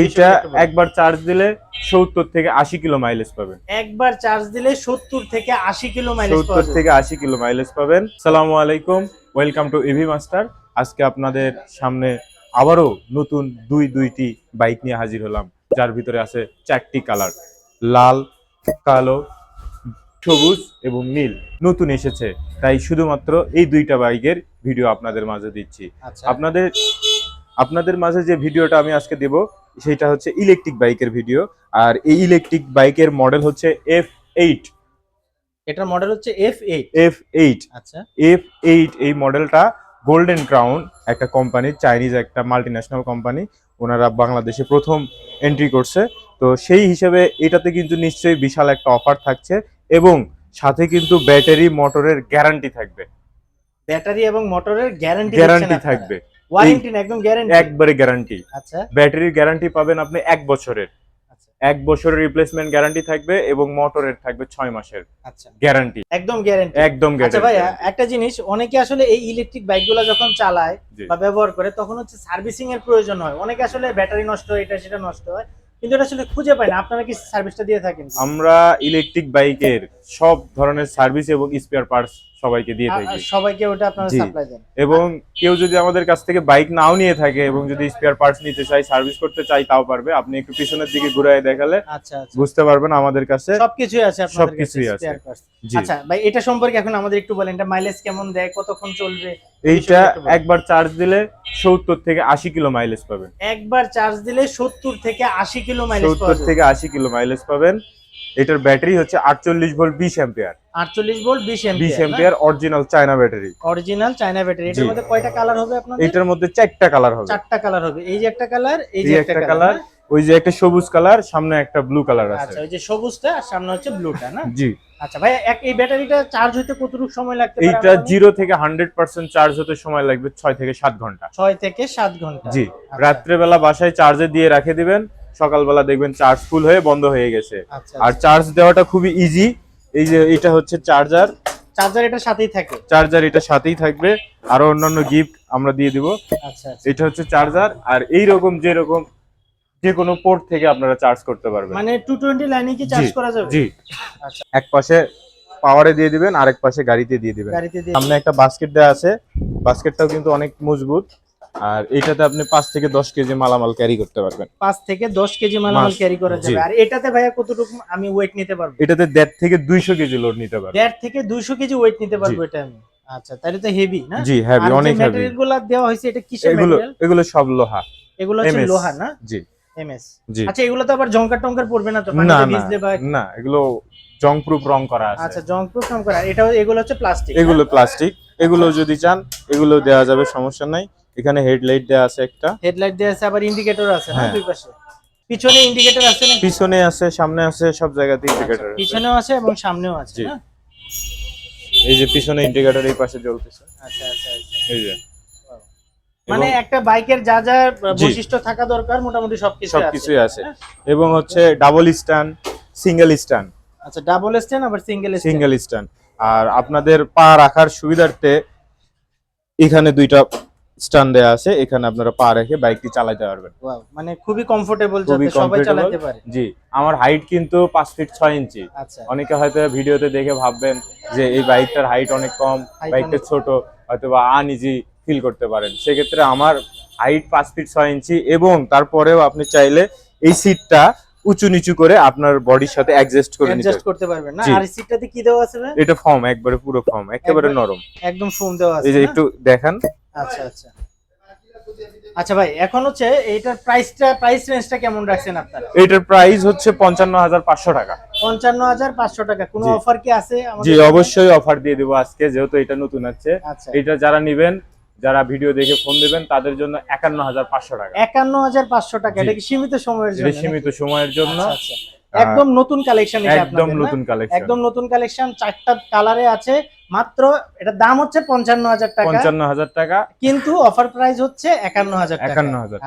এইটা। একবার চার্জ দিলে সত্তর থেকে আশি কিলো মাইলেজ পাবেন। একবার চার্জ দিলে সত্তর থেকে আশি কিলো মাইলেজ সত্তর থেকে আশি কিলো মাইলেজ পাবেন। সালামু আলাইকুম। ওয়েলকাম টু ইভি মাস্টার আজকে আপনাদের সামনে আবারও নতুন দুই দুইটি বাইক নিয়ে হাজির হলাম। যার ভিতরে আছে চারটি কালার লাল কালো সবুজ এবং নীল। নতুন এসেছে। তাই শুধুমাত্র এই দুইটা বাইকের ভিডিও আপনাদের মাঝে দিচ্ছি। আচ্ছা। আপনাদের আপনাদের মাঝে যে ভিডিওটা আমি আজকে দেব সেটা হচ্ছে ইলেকট্রিক বাইকের ভিডিও আর এই ইলেকট্রিক বাইকের মডেল হচ্ছে এফ এইট এটার মডেল হচ্ছে এফ এইট এফ এইট আচ্ছা। এফ এইট এই মডেলটা গোল্ডেন ক্রাউন একটা কোম্পানি চাইনিজ একটা মাল্টি ন্যাশনাল কোম্পানি ওনারা বাংলাদেশে প্রথম এন্ট্রি করছে। তো সেই হিসেবে এটাতে কিন্তু নিশ্চয়ই বিশাল একটা অফার থাকছে এবং সাথে কিন্তু ব্যাটারি মোটরের গ্যারান্টি থাকবে। ব্যাটারি এবং মোটরের গ্যারান্টি গ্যারান্টি থাকবে। ওয়ারেন্টি না একদম গ্যারান্টি একবারে গ্যারান্টি আচ্ছা। ব্যাটারির গ্যারান্টি পাবেন আপনি এক বছরের। আচ্ছা। এক বছরের রিপ্লেসমেন্ট গ্যারান্টি থাকবে এবং মোটরের থাকবে ছয় মাসের। আচ্ছা। গ্যারান্টি একদম গ্যারান্টি একদম আচ্ছা ভাই একটা জিনিস অনেকে আসলে এই ইলেকট্রিক বাইকগুলো যখন চালায় বা ব্যবহার করে তখন হচ্ছে সার্ভিসিং এর প্রয়োজন হয়। অনেকে আসলে ব্যাটারি নষ্ট হয় এটা সেটা নষ্ট হয় কিন্তু এটা আসলে খুঁজে পায় না। আপনারা কি সার্ভিসটা দিয়ে থাকেন? আমরা ইলেকট্রিক বাইকের সব ধরনের সার্ভিস এবং স্পেয়ার পার্টস সবাইকে দিয়ে থাকি। সবাইকে ওটা আপনারা সাপ্লাই দেন। এবং কেউ যদি আমাদের কাছ থেকে বাইক নাও নিয়ে থাকে এবং যদি স্পেয়ার পার্টস নিতে চাই সার্ভিস করতে চাই তাও পারবে। আপনি একটু পিছনের দিকে ঘুরে দেখালে আচ্ছা আচ্ছা। বুঝতে পারবেন আমাদের কাছে সবকিছুই আছে আপনাদের কাছে সবকিছুই আছে। আচ্ছা ভাই এটা সম্পর্কে এখন আমাদের একটু বলেন এটা মাইলেজ কেমন দেয় কতক্ষণ চলবে? এইটা। একবার চার্জ দিলে সত্তর থেকে আশি কিলো মাইলেজ পাবেন। একবার চার্জ দিলে সত্তর থেকে আশি কিলো মাইলেজ পাওয়া যায় থেকে আশি কিলো মাইলেজ পাবেন। এটার ব্যাটারি হচ্ছে আটচল্লিশ ভোল্ট বিশ অ্যাম্পিয়ার। আটচল্লিশ ভোল্ট বিশ বিশ ampere ampere original China battery original China battery এটার মধ্যে কয়টা কালার হবে আপনাদের? এটার মধ্যে চারটা কালার হবে। চারটা কালার হবে। এই যে একটা কালার এই যে একটা কালার ওই যে একটা সবুজ কালার সামনে একটা ব্লু কালার আছে। আচ্ছা ওই যে সবুজটা আর সামনে হচ্ছে ব্লুটা না? জি। আচ্ছা ভাই এক এই ব্যাটারিটা চার্জ হতে কতটুকু সময় লাগতে পারে আনুমানিক? জিরো থেকে হান্ড্রেড পার্সেন্ট চার্জ হতে সময় লাগবে ছয় থেকে সাত ঘণ্টা। ছয় থেকে সাত ঘণ্টা। জি। আচ্ছা, রাত্রেবেলা বাসায় চার্জে দিয়ে রেখে দিবেন। সকালবেলা দেখবেন চার্জ ফুল হয়ে বন্ধ হয়ে গেছে। আচ্ছা আর চার্জ দেওয়াটা খুবই ইজি এই যে এটা হচ্ছে চার্জার চার্জার এটার সাথেই থাকে? চার্জার এটা সাথেই থাকবে। আরও অন্যান্য গিফট আমরা দিয়ে দিব। আচ্ছা আচ্ছা। এটা হচ্ছে চার্জার আর এই রকম যে রকম যে কোনো পোর্ট থেকে আপনারা চার্জ করতে পারবেন। মানে টু টোয়েন্টি লাইনে কি চার্জ করা যাবে? জি। আচ্ছা। এক পাশে পাওয়ারে দিয়ে দিবেন আরেক পাশে গাড়িতে দিয়ে দিবেন। গাড়িতে দিয়ে সামনে একটা বাস্কেট দেওয়া আছে। বাস্কেটটাও কিন্তু অনেক মজবুত। আর এটাতে আপনি পাঁচ থেকে দশ কেজি মালামাল ক্যারি করতে পারবেন। পাঁচ থেকে দশ কেজি মালামাল ক্যারি করা যাবে। আর এটাতে ভাইয়া কতটুকু আমি ওয়েট নিতে পারব? এটাতে দেড় থেকে দুইশো কেজি লোড নিতে পারব দেড় থেকে দুইশো কেজি ওয়েট নিতে পারব এটা আমি। আচ্ছা তাহলে তো হেভি না? জি হ্যাভি অনেক হ্যাভি ম্যাটেরিয়ালগুলো দেওয়া হয়েছে এটা কিসের এগুলো ম্যাটেরিয়াল এগুলো সব লোহা। এগুলো হচ্ছে লোহা না? জি। এমএস জি। আচ্ছা এগুলো তো আবার জঙ্কার টঙ্কার পড়বে না তো? পানিতে না ভিজলে বা না এগুলো জং প্রুফ রং করা আছে। আচ্ছা জঙ্ক প্রুফ রং করা। এটা এগুলো হচ্ছে প্লাস্টিক এগুলো প্লাস্টিক এগুলো যদি চান এগুলো দেওয়া যাবে সমস্যা নাই। এখানে হেডলাইট দেওয়া আছে একটা। হেডলাইট দেওয়া আছে আবার ইন্ডিকেটর আছে না হ্যাঁ। দুই পাশে? পিছনে ইন্ডিকেটর আছে না পিছনে আছে সামনে আছে সব জায়গাতে ইন্ডিকেটর আছে। পিছনেও আছে এবং সামনেও আছে না? এই যে পিছনে ইন্ডিকেটর এই পাশে জ্বলতেছে। আচ্ছা আচ্ছা আচ্ছা। এই যে। মানে একটা বাইকের যা যা বৈশিষ্ট্য থাকা দরকার মোটামুটি সবকিছু আছে। সবকিছুই আছে। এবং হচ্ছে ডাবল স্ট্যান্ড সিঙ্গেল স্ট্যান্ড আচ্ছা ডাবল স্ট্যান্ড আবার সিঙ্গেল স্ট্যান্ড সিঙ্গেল স্ট্যান্ড আর আপনাদের পা রাখার সুবিধার্থে এখানে দুইটা স্ট্যান্ড দেওয়া আছে এখানে আপনারা পা রেখে বাইকটি চালাতে পারবেন। মানে খুবই কমফোর্টেবল যাতে সবাই চালাতে পারে। জি আমার হাইট কিন্তু পাঁচ ফিট ছয় ইঞ্চি অনেকে হয়তো ভিডিওতে দেখে ভাববেন যে এই বাইকটার হাইট অনেক কম বাইকটা ছোট হয়তো বা আনইজি ফিল করতে পারেন। সেক্ষেত্রে আমার হাইট পাঁচ ফিট ছয় ইঞ্চি এবং তারপরেও আপনি চাইলে এই সিটটা উঁচু নিচু করে আপনার বডির সাথে অ্যাডজাস্ট করে নিতে অ্যাডজাস্ট করতে পারবেন না। আর সিটটাতে কি দেওয়া আছে এটা ফর্ম একবারে পুরো ফর্ম একেবারে নরম। একদম ফোম দেওয়া আছে এই যে একটু দেখান। আচ্ছা আচ্ছা। আচ্ছা ভাই এখন হচ্ছে এইটার প্রাইসটা প্রাইস রেঞ্জটা কেমন রাখছেন আপনারা? এটার প্রাইস হচ্ছে পঞ্চান্ন হাজার পাঁচশো টাকা। পঞ্চান্ন হাজার পাঁচশো টাকা। কোনো অফার কি আছে আমাদের জি অবশ্যই অফার দিয়ে দেবো আজকে যেহেতু এটা নতুন আছে আচ্ছা। এটা যারা নিবেন যারা ভিডিও দেখে ফোন দিবেন তাদের জন্য একান্ন হাজার পাঁচশো টাকা। একান্ন হাজার পাঁচশো টাকা। জি। এটা কি সীমিত সময়ের জন্য সীমিত সময়ের জন্য। আচ্ছা, আচ্ছা। একদম নতুন কালেকশন এটা একদম নতুন কালেকশন একদম নতুন কালেকশন চারটা কালারে আছে মাত্র এটা দাম হচ্ছে পঞ্চান্ন হাজার টাকা। পঞ্চান্ন হাজার টাকা। কিন্তু অফার প্রাইস হচ্ছে একান্ন হাজার একান্ন হাজার